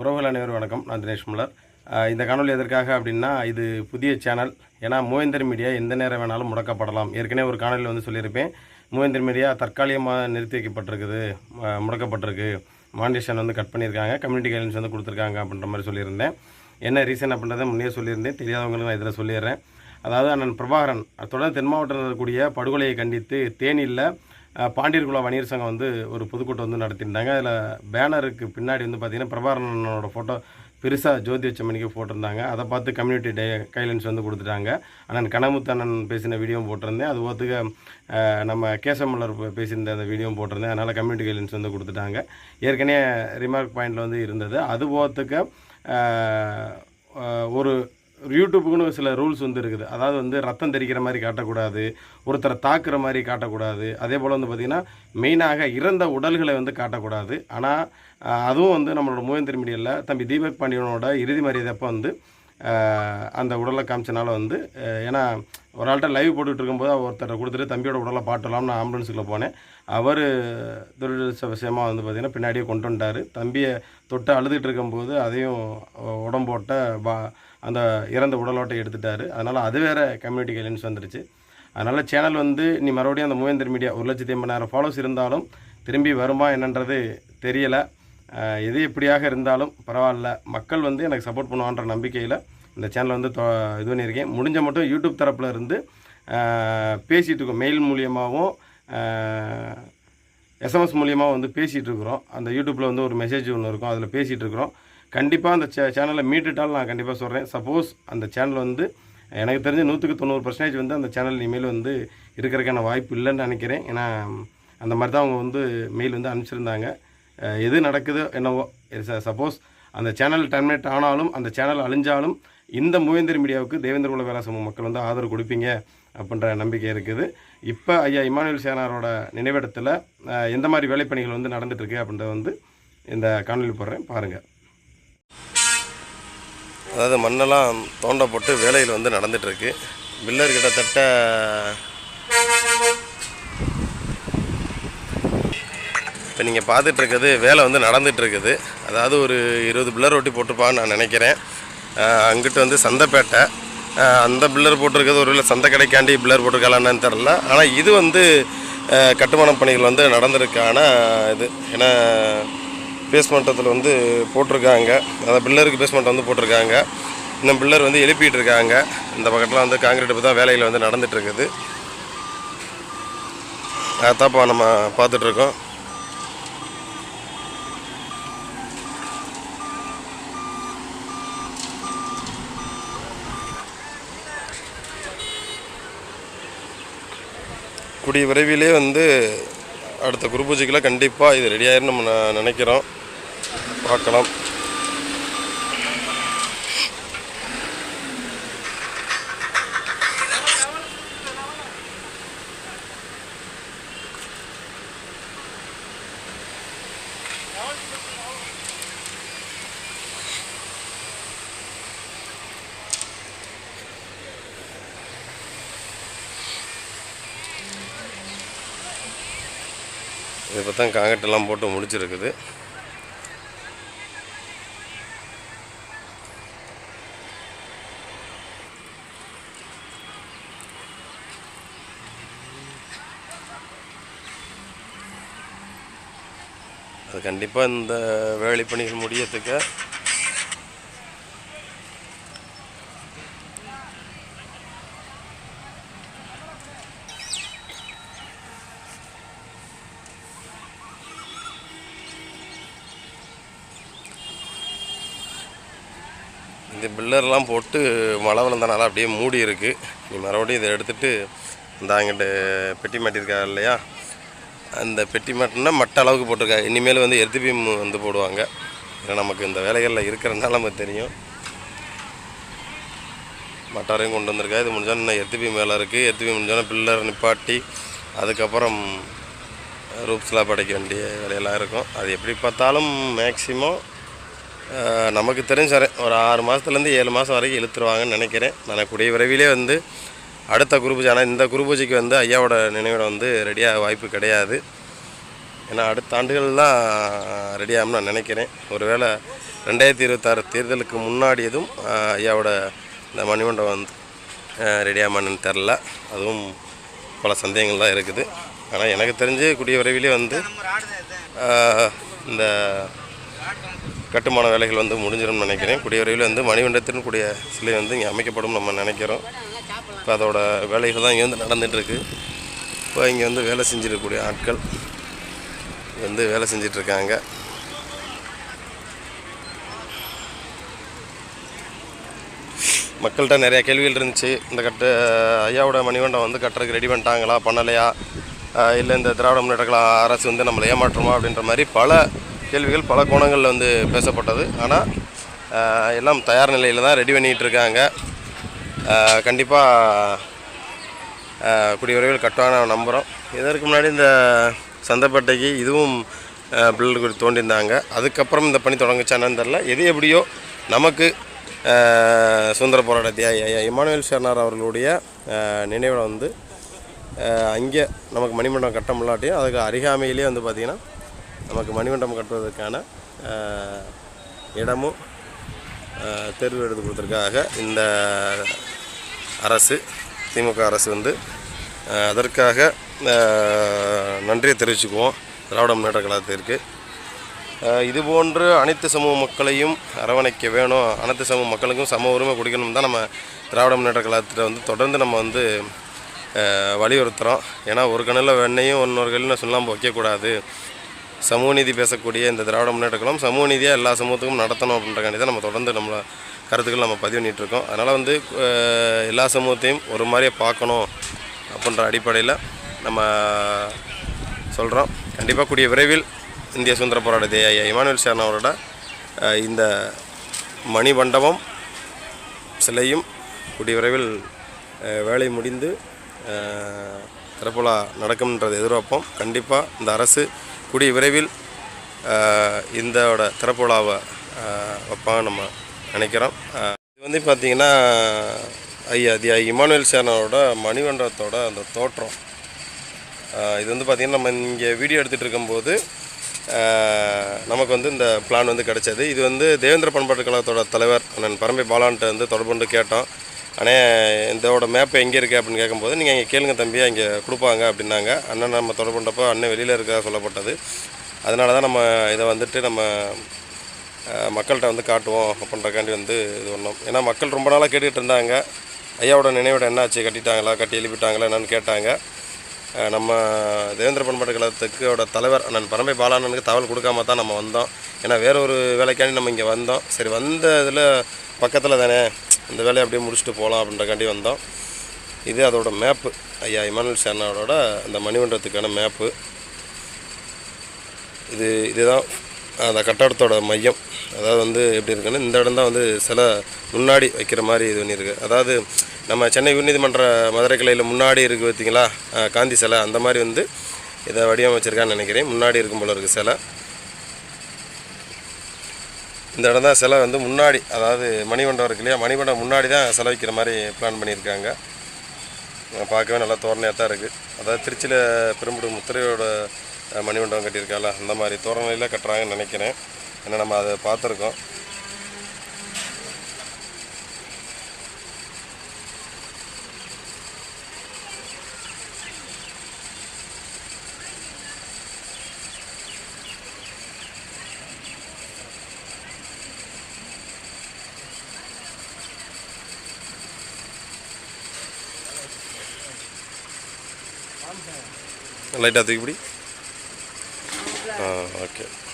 உறவுகள் அனைவரும் வணக்கம். நான் தினேஷ் முலர் இந்த காணொலி எதற்காக அப்படின்னா இது புதிய சேனல். ஏன்னா மூவேந்தர் மீடியா எந்த நேரம் வேணாலும் முடக்கப்படலாம். ஏற்கனவே ஒரு காணொலியில் வந்து சொல்லியிருப்பேன். மூவேந்தர் மீடியா தற்காலிகமாக நிறுத்தி வைக்கப்பட்டிருக்குது. முடக்கப்பட்டிருக்கு. மாண்டேஷன் வந்து கட் பண்ணியிருக்காங்க. கம்யூனிட்டி கைட்லைன்ஸ் வந்து கொடுத்துருக்காங்க அப்படின்ற மாதிரி சொல்லியிருந்தேன். என்ன ரீசன் அப்படின்றத முன்னே சொல்லியிருந்தேன். தெரியாதவங்களுக்கு நான் இதில் சொல்லிடுறேன். அதாவது அண்ணன் பிரபாகரன் தொடர்ந்து தென் மாவட்டத்தில் இருக்கக்கூடிய படுகொலையை கண்டித்து தேனியில் பாண்டியர் பாண்டியர்குலா வணிகர் சங்கம் வந்து ஒரு பொதுக்கூட்டம் வந்து நடத்தியிருந்தாங்க. அதில் பேனருக்கு பின்னாடி வந்து பார்த்திங்கன்னா பிரபாகரனோட ஃபோட்டோ பெருசாக ஜோதி வச்சமணிக்கு போட்டிருந்தாங்க அதை பார்த்து கம்யூனிட்டி டே கைலன்ஸ் வந்து கொடுத்துட்டாங்க. அண்ணன் கனமுத்தண்ணன் பேசின வீடியோவும் போட்டிருந்தேன். அது பார்த்துக்க நம்ம கேசமல்லர் பேசியிருந்த அந்த வீடியோவும் போட்டிருந்தேன். அதனால் கம்யூனிட்டி கைலன்ஸ் வந்து கொடுத்துட்டாங்க. ஏற்கனவே ரிமார்க் பாயிண்டில் வந்து இருந்தது. அது போகிறதுக்கு ஒரு யூடியூப்புக்குன்னு சில ரூல்ஸ் வந்து இருக்குது. அதாவது வந்து ரத்தம் தெரிக்கிற மாதிரி காட்டக்கூடாது ஒருத்தரை தாக்குற மாதிரி காட்டக்கூடாது. அதே போல் வந்து பார்த்திங்கன்னா மெயினாக இறந்த உடல்களை வந்து காட்டக்கூடாது. ஆனால் அதுவும் வந்து நம்மளோட மூவேந்தர் மீடியாவில் தம்பி தீபக் பாண்டியனோட இறுதி மரியாதை அப்போ வந்து அந்த உடலை காமிச்சனால வந்து ஏன்னா ஒரு ஆள்கிட்ட லைவ் போட்டுக்கிட்டு இருக்கும்போது ஒருத்தர் ஒருத்தரை கொடுத்துட்டு தம்பியோட உடலை பாட்டலாம் நான் ஆம்புலன்ஸில் போனேன். அவர் துரதிருஷ்டவசமாக வந்து பார்த்திங்கன்னா பின்னாடியே கொண்டு வந்துட்டார். தம்பியை தொட்டு அழுதுகிட்டு இருக்கும்போது அதையும் உடம்போட்ட பா அந்த இறந்த உடலோட்டை எடுத்துட்டாரு. அதனால் அது வேறு கம்யூனிட்டி கைலன்ஸ் வந்துருச்சு. அதனால் சேனல் வந்து நீ மறுபடியும் அந்த மூவேந்தர் மீடியா ஒரு லட்சத்தி எண்பதாயிரம் ஃபாலோஸ் இருந்தாலும் திரும்பி வருமா என்னன்றது தெரியலை. எது எப்படியாக இருந்தாலும் பரவாயில்ல. மக்கள் வந்து எனக்கு சப்போர்ட் பண்ணுவான்ற நம்பிக்கையில் இந்த சேனலை வந்து தொ இது பண்ணியிருக்கேன். முடிஞ்ச மட்டும் யூடியூப் தரப்பில் இருந்து பேசிகிட்டு இருக்கோம். மெயில் மூலியமாகவும் எஸ்எம்எஸ் மூலியமாக வந்து பேசிகிட்டு இருக்கிறோம். அந்த யூடியூப்பில் வந்து ஒரு மெசேஜ் ஒன்று இருக்கும். அதில் பேசிகிட்டு இருக்கிறோம். கண்டிப்பாக அந்த சே சேனலை மீட்டுட்டாலும் நான் கண்டிப்பாக சொல்கிறேன் சப்போஸ் அந்த சேனல் வந்து எனக்கு தெரிஞ்ச நூற்றுக்கு தொண்ணூறு பர்சன்டேஜ் வந்து அந்த சேனல் இனிமேல் வந்து இருக்கிறதுக்கான வாய்ப்பு இல்லைன்னு நினைக்கிறேன். ஏன்னா அந்த மாதிரி தான் அவங்க வந்து மெயில் வந்து அனுப்பிச்சிருந்தாங்க. எது நடக்குதோ என்னவோ சப்போஸ் அந்த சேனல் டெர்மினேட் ஆனாலும் அந்த சேனல் அழிஞ்சாலும் இந்த மூவேந்தர் மீடியாவுக்கு தேவேந்திர குல வேலா சமூக மக்கள் வந்து ஆதரவு கொடுப்பீங்க அப்படின்ற நம்பிக்கை இருக்குது. இப்போ ஐயா இமானுவேல் சேனாரோட நினைவிடத்தில் எந்த மாதிரி வேலைப்பணிகள் வந்து நடந்துகிட்ருக்கு அப்படின்றத வந்து இந்த காணொலி போடுறேன். பாருங்கள் அதாவது மண்ணெல்லாம் தோண்டப்பட்டு வேலையில் வந்து நடந்துகிட்ருக்கு பில்லர் கிட்டத்தட்ட இப்போ நீங்கள் பார்த்துட்ருக்குது வேலை வந்து நடந்துகிட்ருக்குது இருக்குது அதாவது ஒரு இருபது பில்லர் ஒட்டி போட்டிருப்பான்னு நான் நினைக்கிறேன். அங்கிட்டு வந்து சந்தைப்பேட்டை. அந்த பில்லர் போட்டிருக்கிறது ஒரு சந்தை கடைக்காண்டி பில்லர் போட்டிருக்கலான்னு தெரில. ஆனால் இது வந்து கட்டுமான பணிகள் வந்து நடந்திருக்கான இது. ஏன்னா பேஸ்மெண்டத்தில் வந்து போட்டிருக்காங்க. அதாவது பில்லருக்கு பேஸ்மெண்ட் வந்து போட்டிருக்காங்க. இன்னும் பில்லர் வந்து எழுப்பிட்டு இருக்காங்க இந்த பக்கத்தில் வந்து காங்கிரீட் இப்போ தான் வேலைகள் வந்து நடந்துகிட்ருக்குது இருக்குது அதான்ப்பா நம்ம பார்த்துட்ருக்கோம் கூடிய விரைவிலே வந்து அடுத்த குரு பூஜைக்கெல்லாம் கண்டிப்பாக இது ரெடி நம்ம நினைக்கிறோம். பார்க்கலாம். இப்போ தான் காங்கட்டெல்லாம் எல்லாம் போட்டு முடிச்சிருக்குது. அது கண்டிப்பாக இந்த வேலை பணிகள் முடியறதுக்கு இந்த பில்லர்லாம் போட்டு மழை விழுந்தனால அப்படியே மூடி இருக்குது நீ மறுபடியும் இதை எடுத்துகிட்டு இந்த அங்கிட்டு பெட்டி மாட்டியிருக்கா இல்லையா? அந்த பெட்டி மாட்டினா மட்ட அளவுக்கு போட்டிருக்கா இனிமேல் வந்து எர்த்து பீம் வந்து போடுவாங்க. ஏன்னா நமக்கு இந்த வேலைகளில் இருக்கிறனால நமக்கு தெரியும். மட்டாரையும் கொண்டு வந்திருக்கா இது முடிஞ்சால் இன்னும் எர்த்து பீம் வேலை இருக்குது எர்த்து பீம் முடிஞ்சோன்னா பில்லர் நிப்பாட்டி அதுக்கப்புறம் ரூப்ஸ்லாம் படைக்க வேண்டிய வேலையெல்லாம் இருக்கும். அது எப்படி பார்த்தாலும் மேக்ஸிமம் நமக்கு தெரிஞ்ச ஒரு ஆறு மாதத்துலேருந்து ஏழு மாதம் வரைக்கும் இழுத்துருவாங்கன்னு நினைக்கிறேன். நான் கூடிய விரைவிலே வந்து அடுத்த குருபூஜை ஆனால் இந்த குருபூஜைக்கு வந்து ஐயாவோட நினைவிடம் வந்து ரெடியாக வாய்ப்பு கிடையாது. ஏன்னா அடுத்த ஆண்டுகள் தான் ரெடி நான் நினைக்கிறேன். ஒருவேளை ரெண்டாயிரத்தி இருபத்தாறு தேர்தலுக்கு முன்னாடியதும் எதுவும் ஐயாவோட இந்த மணிமண்டபம் வந்து ரெடியாமான்னு தெரில. அதுவும் பல சந்தேகங்கள்லாம் இருக்குது. ஆனால் எனக்கு தெரிஞ்சு கூடிய விரைவிலே வந்து இந்த கட்டுமான வேலைகள் வந்து முடிஞ்சிடும்னு நினைக்கிறேன். கூடிய விரைவில் வந்து மணிமண்டத்தின் கூடிய சிலை வந்து இங்கே அமைக்கப்படும் நம்ம நினைக்கிறோம். இப்போ அதோட வேலைகள் தான் இங்கே வந்து நடந்துகிட்ருக்கு இப்போ இங்கே வந்து வேலை செஞ்சிருக்கக்கூடிய ஆட்கள் வந்து வேலை செஞ்சிட்ருக்காங்க. மக்கள்கிட்ட நிறையா கேள்விகள் இருந்துச்சு. இந்த கட்டு ஐயாவோட மணிமண்டம் வந்து கட்டுறதுக்கு ரெடி பண்ணிட்டாங்களா பண்ணலையா? இல்லை இந்த திராவிட முன்னேற்ற கழக அரசு வந்து நம்மளை ஏமாற்றுமா அப்படின்ற மாதிரி பல கேள்விகள் பல கோணங்களில் வந்து பேசப்பட்டது. ஆனால் எல்லாம் தயார் நிலையில் தான் ரெடி பண்ணிகிட்டு இருக்காங்க. கண்டிப்பாக கூடிய விரைவில் நம்புகிறோம் இதற்கு முன்னாடி இந்த சந்தைப்பேட்டைக்கு இதுவும் பில்லர் குறித்து தோண்டியிருந்தாங்க அதுக்கப்புறம் இந்த பணி தொடங்குச்சானு தெரில எது எப்படியோ நமக்கு சுதந்திர போராட்ட தியாகி ஐயா இமானுவேல் ஷர்னார் அவர்களுடைய நினைவில் வந்து அங்கே நமக்கு மணிமண்டபம் கட்ட முடியாட்டியும் அதுக்கு அருகாமையிலே வந்து பார்த்திங்கன்னா நமக்கு மணிமண்டபம் கட்டுவதற்கான இடமும் தேர்வு எடுத்து கொடுத்ததுக்காக இந்த அரசு திமுக அரசு வந்து அதற்காக நன்றியை தெரிவிச்சுக்குவோம். திராவிட முன்னேற்ற கழகத்திற்கு. இதுபோன்று இது போன்று அனைத்து சமூக மக்களையும் அரவணைக்க வேணும். அனைத்து சமூக மக்களுக்கும் சம உரிமை கொடுக்கணும் தான் நம்ம திராவிட முன்னேற்ற கழகத்தில் வந்து தொடர்ந்து நம்ம வந்து வலியுறுத்துகிறோம் ஏன்னா ஒரு கண்ணில் வெண்ணையும் இன்னொரு கண்ணில் சுண்ணாம்பு வைக்கக்கூடாது. சமூக நீதி பேசக்கூடிய இந்த திராவிட முன்னேற்ற கழகம் சமூக நீதியாக எல்லா சமூகத்துக்கும் நடத்தணும் அப்படின்றக்காண்டி தான் நம்ம தொடர்ந்து நம்மளை கருத்துக்கள் நம்ம பதிவு பண்ணிட்டு இருக்கோம் அதனால் வந்து எல்லா சமூகத்தையும் ஒரு மாதிரியே பார்க்கணும் அப்படின்ற அடிப்படையில் நம்ம சொல்கிறோம் கண்டிப்பாக கூடிய விரைவில் இந்திய சுதந்திர போராட்ட தேயா இமானுவேல் சேரன் அவரோட இந்த மணிமண்டபம் சிலையும் கூடிய விரைவில் வேலை முடிந்து திறப்புலா நடக்கும்ன்றது எதிர்பார்ப்போம். கண்டிப்பாக இந்த அரசு கூடிய விரைவில் இந்தோட திறப்புலாவை விழாவை வைப்பாங்க நம்ம நினைக்கிறோம். இது வந்து பார்த்திங்கன்னா ஐயா தி இமானுவேல் சேனோட மணிமண்டபத்தோட அந்த தோற்றம். இது வந்து பார்த்திங்கன்னா நம்ம இங்கே வீடியோ எடுத்துகிட்டு இருக்கும்போது நமக்கு வந்து இந்த பிளான் வந்து கிடச்சது. இது வந்து தேவேந்திர பண்பாட்டு கழகத்தோட தலைவர் அண்ணன் பரம்பை பாலான்ட்டு வந்து தொடர்பு கொண்டு கேட்டோம். ஆனால் இதோட மேப் எங்கே இருக்குது அப்படின்னு கேட்கும்போது நீங்கள் இங்கே கேளுங்க தம்பி இங்கே கொடுப்பாங்க அப்படின்னாங்க. அண்ணன் நம்ம தொடர்பு பண்ணுறப்போ அண்ணன் வெளியில் இருக்கிறதா சொல்லப்பட்டது. அதனால தான் நம்ம இதை வந்துட்டு நம்ம மக்கள்கிட்ட வந்து காட்டுவோம் அப்படின்றக்காண்டி வந்து இது பண்ணோம். ஏன்னா மக்கள் ரொம்ப நாளாக கேட்டுக்கிட்டு இருந்தாங்க. ஐயாவோட நினைவிடம் என்னாச்சு? கட்டிட்டாங்களா? கட்டி எழுப்பிட்டாங்களா? என்னன்னு கேட்டாங்க. நம்ம தேவேந்திர பண்பாட்டு கழகத்துக்கோட தலைவர் அண்ணன் பரம்பை பாலானனுக்கு தகவல் கொடுக்காம தான் நம்ம வந்தோம். ஏன்னா வேற ஒரு வேலைக்காண்டி நம்ம இங்கே வந்தோம். சரி வந்த இதில் பக்கத்தில் தானே இந்த வேலையை அப்படியே முடிச்சுட்டு போகலாம் அப்படின்றக்காண்டி வந்தோம். இது அதோட மேப்பு. ஐயா இமானுவல் சேனாவோட அந்த மணிமண்டலத்துக்கான மேப்பு. இது இதுதான் அந்த கட்டடத்தோட மையம் அதாவது வந்து எப்படி இருக்குன்னா இந்த இடம் தான் வந்து சில முன்னாடி வைக்கிற மாதிரி இது பண்ணியிருக்கு. அதாவது நம்ம சென்னை உயர்நீதிமன்ற மதுரை கிளையில் முன்னாடி இருக்குது பார்த்தீங்களா? காந்தி சிலை அந்த மாதிரி வந்து இதை வடிவமைச்சிருக்கான்னு நினைக்கிறேன். முன்னாடி இருக்கும் போல இருக்குது சிலை. இந்த இடம் தான் சிலை வந்து முன்னாடி அதாவது மணிமண்டபம் இருக்கு இல்லையா? மணிமண்டபம் முன்னாடி தான் சிலை வைக்கிற மாதிரி பிளான் பண்ணியிருக்காங்க. பார்க்கவே நல்லா தோரணையாக தான் இருக்குது அதாவது திருச்சியில் பெரும்புடு முத்திரையோட மணிமண்டபம் கட்டியிருக்கால அந்த மாதிரி தோரணையில் கட்டுறாங்கன்னு நினைக்கிறேன். ஏன்னா நம்ம அதை பார்த்துருக்கோம். லைட்டாக தூக்கிப்படி. Oh, okay.